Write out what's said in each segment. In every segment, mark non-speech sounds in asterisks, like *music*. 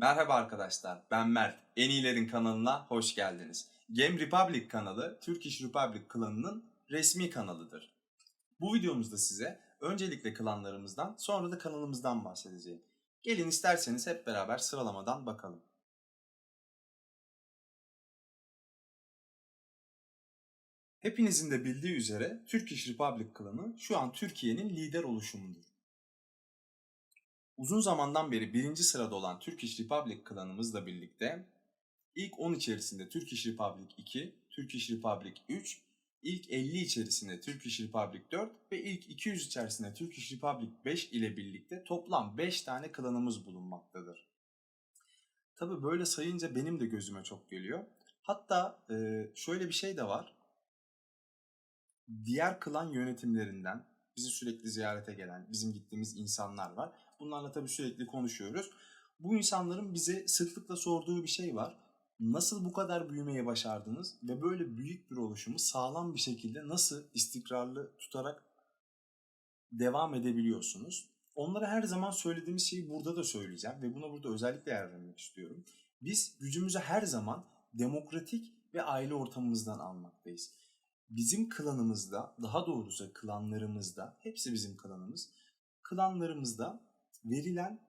Merhaba arkadaşlar, ben Mert. En iyilerin kanalına hoş geldiniz. Game Republic kanalı, Turkish Republic klanının resmi kanalıdır. Bu videomuzda size öncelikle klanlarımızdan, sonra da kanalımızdan bahsedeceğim. Gelin isterseniz hep beraber sıralamadan bakalım. Hepinizin de bildiği üzere Turkish Republic klanı şu an Türkiye'nin lider oluşumudur. Uzun zamandan beri birinci sırada olan Turkish Republic klanımızla birlikte ilk 10 içerisinde Turkish Republic 2, Turkish Republic 3, ilk 50 içerisinde Turkish Republic 4 ve ilk 200 içerisinde Turkish Republic 5 ile birlikte toplam 5 tane klanımız bulunmaktadır. Tabi böyle sayınca benim de gözüme çok geliyor. Hatta e, şöyle bir şey de var. Diğer klan yönetimlerinden bizi sürekli ziyarete gelen, bizim gittiğimiz insanlar var. Bunlarla tabii sürekli konuşuyoruz. Bu insanların bize sıklıkla sorduğu bir şey var. Nasıl bu kadar büyümeyi başardınız ve böyle büyük bir oluşumu sağlam bir şekilde nasıl istikrarlı tutarak devam edebiliyorsunuz? Onlara her zaman söylediğimiz şeyi burada da söyleyeceğim ve buna burada özellikle yer vermek istiyorum. Biz gücümüzü her zaman demokratik ve aile ortamımızdan almaktayız. Bizim klanımızda, daha doğrusu klanlarımızda, hepsi bizim klanımız, klanlarımızda verilen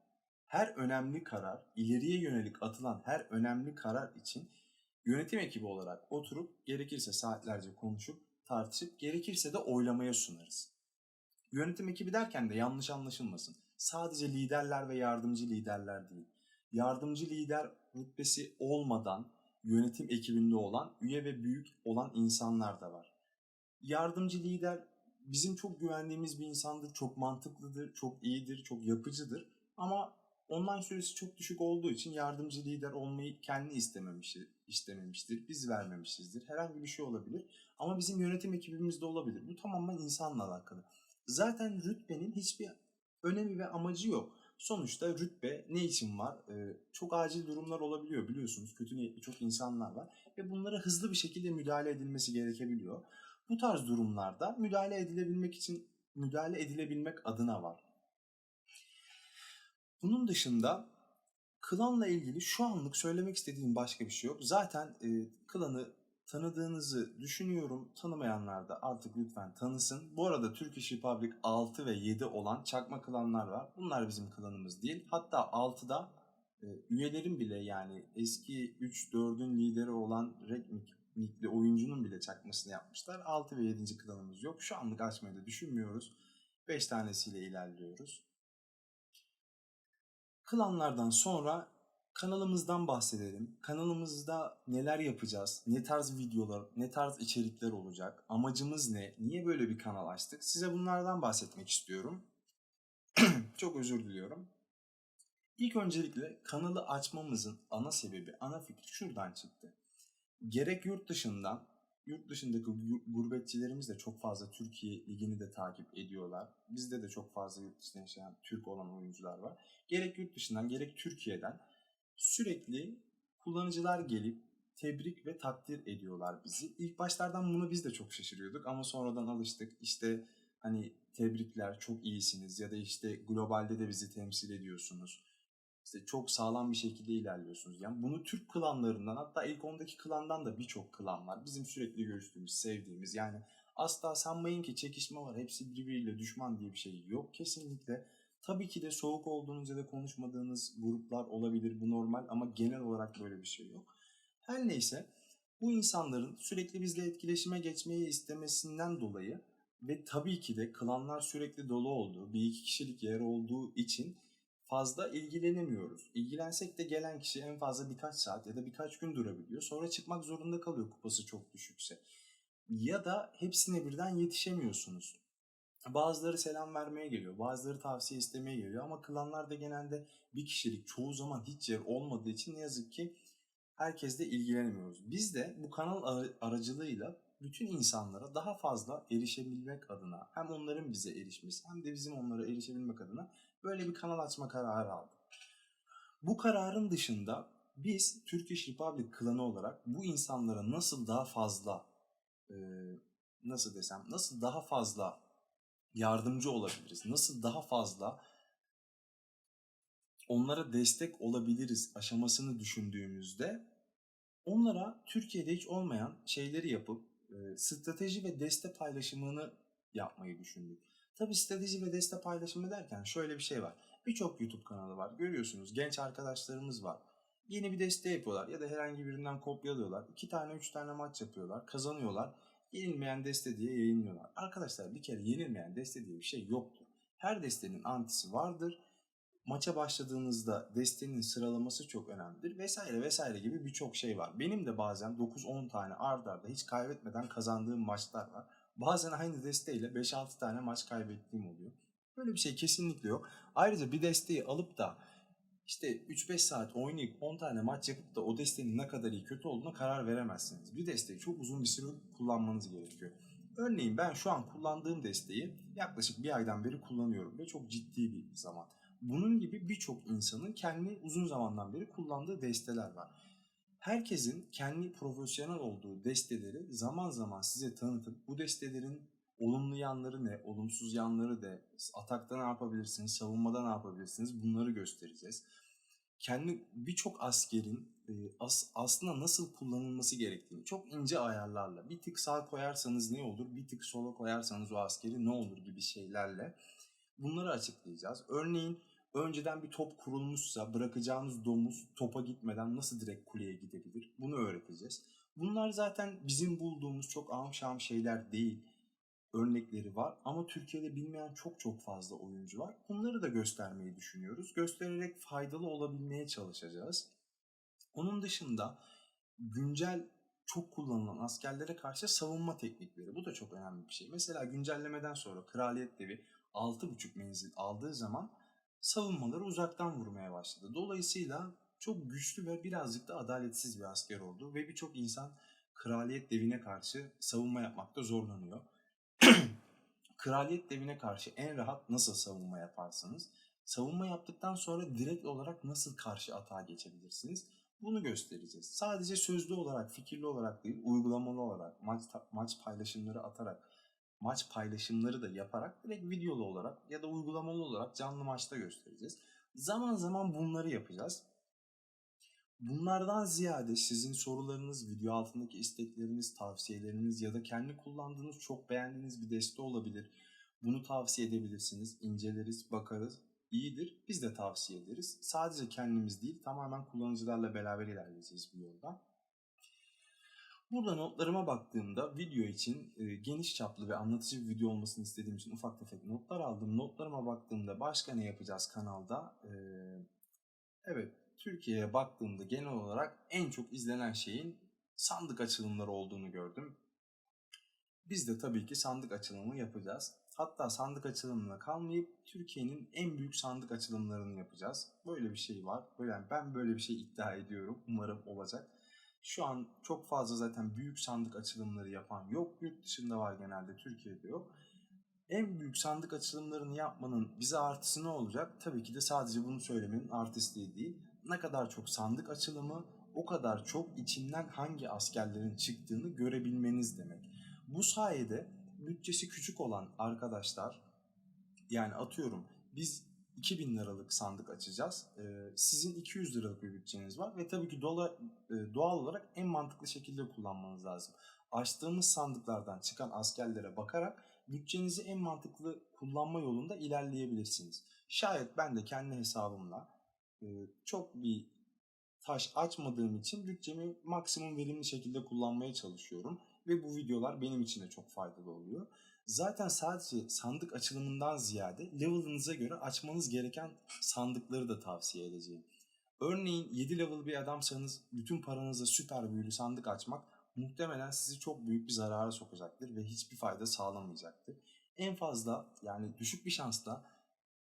her önemli karar, ileriye yönelik atılan her önemli karar için yönetim ekibi olarak oturup gerekirse saatlerce konuşup tartışıp gerekirse de oylamaya sunarız. Yönetim ekibi derken de yanlış anlaşılmasın. Sadece liderler ve yardımcı liderler değil. Yardımcı lider rütbesi olmadan yönetim ekibinde olan, üye ve büyük olan insanlar da var. Yardımcı lider bizim çok güvendiğimiz bir insandır, çok mantıklıdır, çok iyidir, çok yapıcıdır. Ama online süresi çok düşük olduğu için yardımcı lider olmayı kendi istememiştir, istememiştir, biz vermemişizdir. Herhangi bir şey olabilir. Ama bizim yönetim ekibimizde olabilir. Bu tamamen insanla alakalı. Zaten rütbenin hiçbir önemi ve amacı yok. Sonuçta rütbe ne için var? Ee, çok acil durumlar olabiliyor biliyorsunuz. Kötü niyetli çok insanlar var. Ve bunlara hızlı bir şekilde müdahale edilmesi gerekebiliyor. Bu tarz durumlarda müdahale edilebilmek için müdahale edilebilmek adına var. Bunun dışında klanla ilgili şu anlık söylemek istediğim başka bir şey yok. Zaten e, klanı tanıdığınızı düşünüyorum. Tanımayanlar da artık lütfen tanısın. Bu arada Turkish Republic 6 ve 7 olan çakma klanlar var. Bunlar bizim klanımız değil. Hatta 6'da e, üyelerin bile yani eski 3-4'ün lideri olan Rekmik nickli oyuncunun bile çakmasını yapmışlar. 6 ve 7. klanımız yok. Şu anlık açmayı da düşünmüyoruz. 5 tanesiyle ilerliyoruz. Klanlardan sonra kanalımızdan bahsedelim. Kanalımızda neler yapacağız? Ne tarz videolar, ne tarz içerikler olacak? Amacımız ne? Niye böyle bir kanal açtık? Size bunlardan bahsetmek istiyorum. *clears throat* Çok özür diliyorum. İlk öncelikle kanalı açmamızın ana sebebi, ana fikri şuradan çıktı gerek yurt dışından, yurt dışındaki gurbetçilerimiz de çok fazla Türkiye ligini de takip ediyorlar. Bizde de çok fazla yurt dışında yaşayan Türk olan oyuncular var. Gerek yurt dışından gerek Türkiye'den sürekli kullanıcılar gelip tebrik ve takdir ediyorlar bizi. İlk başlardan bunu biz de çok şaşırıyorduk ama sonradan alıştık. İşte hani tebrikler çok iyisiniz ya da işte globalde de bizi temsil ediyorsunuz işte çok sağlam bir şekilde ilerliyorsunuz. Yani bunu Türk klanlarından hatta ilk ondaki klandan da birçok klan var. Bizim sürekli görüştüğümüz, sevdiğimiz yani asla sanmayın ki çekişme var. Hepsi birbiriyle düşman diye bir şey yok kesinlikle. Tabii ki de soğuk olduğunuz ya da konuşmadığınız gruplar olabilir bu normal ama genel olarak böyle bir şey yok. Her neyse bu insanların sürekli bizle etkileşime geçmeyi istemesinden dolayı ve tabii ki de klanlar sürekli dolu olduğu, bir iki kişilik yer olduğu için fazla ilgilenemiyoruz. İlgilensek de gelen kişi en fazla birkaç saat ya da birkaç gün durabiliyor. Sonra çıkmak zorunda kalıyor kupası çok düşükse. Ya da hepsine birden yetişemiyorsunuz. Bazıları selam vermeye geliyor, bazıları tavsiye istemeye geliyor ama klanlarda genelde bir kişilik çoğu zaman hiç yer olmadığı için ne yazık ki herkesle ilgilenemiyoruz. Biz de bu kanal aracılığıyla bütün insanlara daha fazla erişebilmek adına hem onların bize erişmesi hem de bizim onlara erişebilmek adına böyle bir kanal açma kararı aldık. Bu kararın dışında biz Turkish Republic klanı olarak bu insanlara nasıl daha fazla e, nasıl desem nasıl daha fazla yardımcı olabiliriz? Nasıl daha fazla onlara destek olabiliriz aşamasını düşündüğümüzde onlara Türkiye'de hiç olmayan şeyleri yapıp e, strateji ve deste paylaşımını yapmayı düşündük. Tabii strateji ve deste paylaşımı derken şöyle bir şey var. Birçok YouTube kanalı var. Görüyorsunuz genç arkadaşlarımız var. Yeni bir deste yapıyorlar ya da herhangi birinden kopyalıyorlar. İki tane, üç tane maç yapıyorlar. Kazanıyorlar. Yenilmeyen deste diye yayınlıyorlar. Arkadaşlar bir kere yenilmeyen deste diye bir şey yoktur. Her destenin antisi vardır. Maça başladığınızda destenin sıralaması çok önemlidir vesaire vesaire gibi birçok şey var. Benim de bazen 9-10 tane ard arda hiç kaybetmeden kazandığım maçlar var. Bazen aynı desteğiyle 5-6 tane maç kaybettiğim oluyor. Böyle bir şey kesinlikle yok. Ayrıca bir desteği alıp da işte 3-5 saat oynayıp 10 tane maç yapıp da o desteğin ne kadar iyi kötü olduğuna karar veremezsiniz. Bir desteği çok uzun bir süre kullanmanız gerekiyor. Örneğin ben şu an kullandığım desteği yaklaşık bir aydan beri kullanıyorum ve çok ciddi bir zaman. Bunun gibi birçok insanın kendi uzun zamandan beri kullandığı desteler var. Herkesin kendi profesyonel olduğu desteleri zaman zaman size tanıtıp bu destelerin olumlu yanları ne, olumsuz yanları ne, atakta ne yapabilirsiniz, savunmada ne yapabilirsiniz bunları göstereceğiz. Kendi birçok askerin e, as, aslında nasıl kullanılması gerektiğini çok ince ayarlarla bir tık sağ koyarsanız ne olur, bir tık sola koyarsanız o askeri ne olur gibi şeylerle bunları açıklayacağız. Örneğin önceden bir top kurulmuşsa bırakacağınız domuz topa gitmeden nasıl direkt kuleye gidebilir? Bunu öğreteceğiz. Bunlar zaten bizim bulduğumuz çok amşam şeyler değil. Örnekleri var ama Türkiye'de bilmeyen çok çok fazla oyuncu var. Bunları da göstermeyi düşünüyoruz. Göstererek faydalı olabilmeye çalışacağız. Onun dışında güncel çok kullanılan askerlere karşı savunma teknikleri. Bu da çok önemli bir şey. Mesela güncellemeden sonra Kraliyet Devi 6.5 menzil aldığı zaman savunmaları uzaktan vurmaya başladı. Dolayısıyla çok güçlü ve birazcık da adaletsiz bir asker oldu ve birçok insan kraliyet devine karşı savunma yapmakta zorlanıyor. *clears throat* kraliyet devine karşı en rahat nasıl savunma yaparsınız? Savunma yaptıktan sonra direkt olarak nasıl karşı atağa geçebilirsiniz? Bunu göstereceğiz. Sadece sözlü olarak, fikirli olarak değil, uygulamalı olarak, maç, maç paylaşımları atarak, maç paylaşımları da yaparak direkt videolu olarak ya da uygulamalı olarak canlı maçta göstereceğiz. Zaman zaman bunları yapacağız. Bunlardan ziyade sizin sorularınız, video altındaki istekleriniz, tavsiyeleriniz ya da kendi kullandığınız, çok beğendiğiniz bir deste olabilir. Bunu tavsiye edebilirsiniz, inceleriz, bakarız. İyidir, biz de tavsiye ederiz. Sadece kendimiz değil, tamamen kullanıcılarla beraber ilerleyeceğiz bu yolda. Burada notlarıma baktığımda video için e, geniş çaplı ve anlatıcı bir video olmasını istediğim için ufak tefek notlar aldım. Notlarıma baktığımda başka ne yapacağız kanalda? E, evet, Türkiye'ye baktığımda genel olarak en çok izlenen şeyin sandık açılımları olduğunu gördüm. Biz de tabii ki sandık açılımı yapacağız. Hatta sandık açılımına kalmayıp Türkiye'nin en büyük sandık açılımlarını yapacağız. Böyle bir şey var. Böyle ben böyle bir şey iddia ediyorum. Umarım olacak. Şu an çok fazla zaten büyük sandık açılımları yapan yok. Yurt dışında var genelde, Türkiye'de yok. En büyük sandık açılımlarını yapmanın bize artısı ne olacak? Tabii ki de sadece bunu söylemenin artistliği değil. Ne kadar çok sandık açılımı, o kadar çok içinden hangi askerlerin çıktığını görebilmeniz demek. Bu sayede bütçesi küçük olan arkadaşlar, yani atıyorum biz 2000 liralık sandık açacağız. Ee, sizin 200 liralık bir bütçeniz var ve tabii ki e, doğal olarak en mantıklı şekilde kullanmanız lazım. Açtığımız sandıklardan çıkan askerlere bakarak bütçenizi en mantıklı kullanma yolunda ilerleyebilirsiniz. Şayet ben de kendi hesabımla e, çok bir taş açmadığım için bütçemi maksimum verimli şekilde kullanmaya çalışıyorum ve bu videolar benim için de çok faydalı oluyor. Zaten sadece sandık açılımından ziyade level'ınıza göre açmanız gereken sandıkları da tavsiye edeceğim. Örneğin 7 level bir adamsanız bütün paranızla süper büyülü sandık açmak muhtemelen sizi çok büyük bir zarara sokacaktır ve hiçbir fayda sağlamayacaktır. En fazla yani düşük bir şansla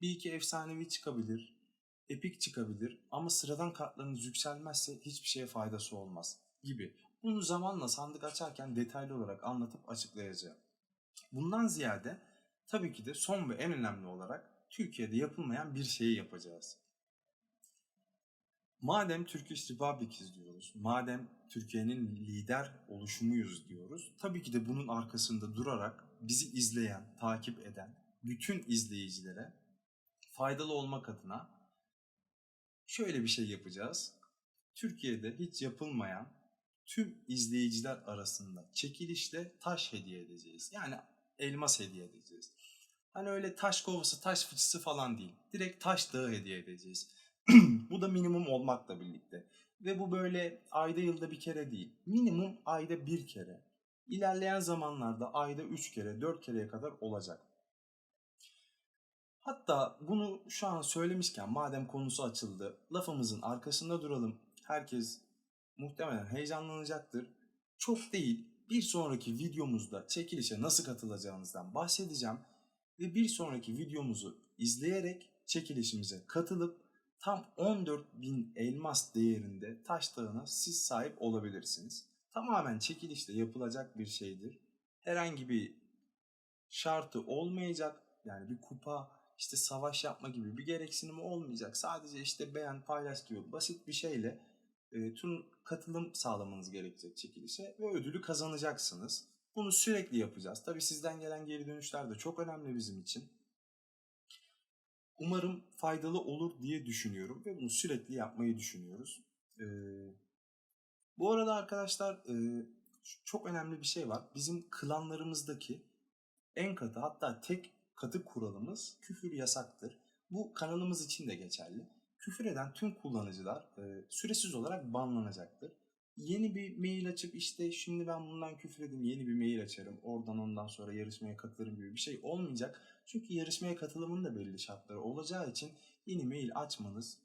bir iki efsanevi çıkabilir, epik çıkabilir ama sıradan kartlarınız yükselmezse hiçbir şeye faydası olmaz gibi. Bunu zamanla sandık açarken detaylı olarak anlatıp açıklayacağım. Bundan ziyade tabii ki de son ve en önemli olarak Türkiye'de yapılmayan bir şeyi yapacağız. Madem Turkish Republic izliyoruz, madem Türkiye'nin lider oluşumuyuz diyoruz, tabii ki de bunun arkasında durarak bizi izleyen, takip eden bütün izleyicilere faydalı olmak adına şöyle bir şey yapacağız. Türkiye'de hiç yapılmayan tüm izleyiciler arasında çekilişle taş hediye edeceğiz. Yani elmas hediye edeceğiz. Hani öyle taş kovası, taş fıçısı falan değil. Direkt taş dağı hediye edeceğiz. *clears throat* bu da minimum olmakla birlikte. Ve bu böyle ayda yılda bir kere değil. Minimum ayda bir kere. İlerleyen zamanlarda ayda üç kere, dört kereye kadar olacak. Hatta bunu şu an söylemişken madem konusu açıldı, lafımızın arkasında duralım. Herkes muhtemelen heyecanlanacaktır. Çok değil, bir sonraki videomuzda çekilişe nasıl katılacağınızdan bahsedeceğim. Ve bir sonraki videomuzu izleyerek çekilişimize katılıp tam 14.000 elmas değerinde taş dağına siz sahip olabilirsiniz. Tamamen çekilişle yapılacak bir şeydir. Herhangi bir şartı olmayacak. Yani bir kupa, işte savaş yapma gibi bir gereksinimi olmayacak. Sadece işte beğen, paylaş gibi basit bir şeyle e, tüm katılım sağlamanız gerekecek çekilişe ve ödülü kazanacaksınız. Bunu sürekli yapacağız. Tabii sizden gelen geri dönüşler de çok önemli bizim için. Umarım faydalı olur diye düşünüyorum ve bunu sürekli yapmayı düşünüyoruz. Ee, bu arada arkadaşlar e, çok önemli bir şey var. Bizim klanlarımızdaki en katı hatta tek katı kuralımız küfür yasaktır. Bu kanalımız için de geçerli. Küfür eden tüm kullanıcılar e, süresiz olarak banlanacaktır. Yeni bir mail açıp işte şimdi ben bundan küfür edeyim yeni bir mail açarım. Oradan ondan sonra yarışmaya katılırım gibi bir şey olmayacak. Çünkü yarışmaya katılımın da belli şartları olacağı için yeni mail açmanız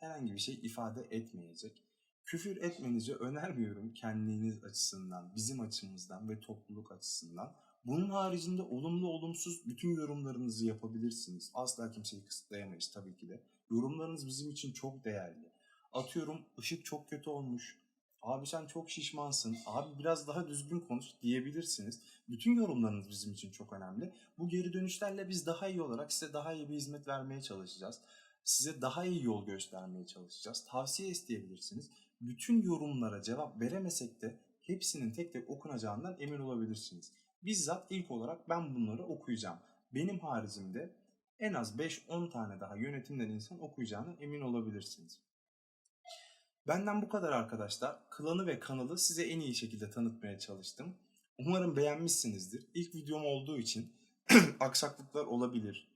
herhangi bir şey ifade etmeyecek. Küfür etmenizi önermiyorum kendiniz açısından, bizim açımızdan ve topluluk açısından. Bunun haricinde olumlu olumsuz bütün yorumlarınızı yapabilirsiniz. Asla kimseyi kısıtlayamayız tabii ki de. Yorumlarınız bizim için çok değerli. Atıyorum ışık çok kötü olmuş. Abi sen çok şişmansın. Abi biraz daha düzgün konuş diyebilirsiniz. Bütün yorumlarınız bizim için çok önemli. Bu geri dönüşlerle biz daha iyi olarak size daha iyi bir hizmet vermeye çalışacağız. Size daha iyi yol göstermeye çalışacağız. Tavsiye isteyebilirsiniz. Bütün yorumlara cevap veremesek de hepsinin tek tek okunacağından emin olabilirsiniz. Bizzat ilk olarak ben bunları okuyacağım. Benim haricimde en az 5-10 tane daha yönetimden insan okuyacağına emin olabilirsiniz. Benden bu kadar arkadaşlar. Klanı ve kanalı size en iyi şekilde tanıtmaya çalıştım. Umarım beğenmişsinizdir. İlk videom olduğu için *clears throat* aksaklıklar olabilir.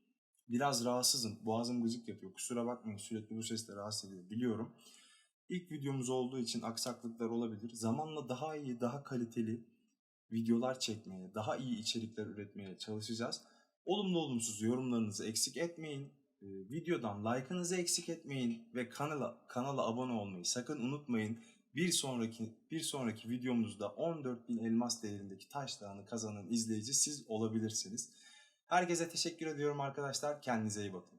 Biraz rahatsızım. Boğazım gıcık yapıyor. Kusura bakmayın sürekli bu sesle rahatsız ediyor. Biliyorum. İlk videomuz olduğu için aksaklıklar olabilir. Zamanla daha iyi, daha kaliteli videolar çekmeye, daha iyi içerikler üretmeye çalışacağız. Olumlu olumsuz yorumlarınızı eksik etmeyin. Ee, videodan like'ınızı eksik etmeyin ve kanala kanala abone olmayı sakın unutmayın. Bir sonraki bir sonraki videomuzda 14.000 elmas değerindeki taş kazanan izleyici siz olabilirsiniz. Herkese teşekkür ediyorum arkadaşlar. Kendinize iyi bakın.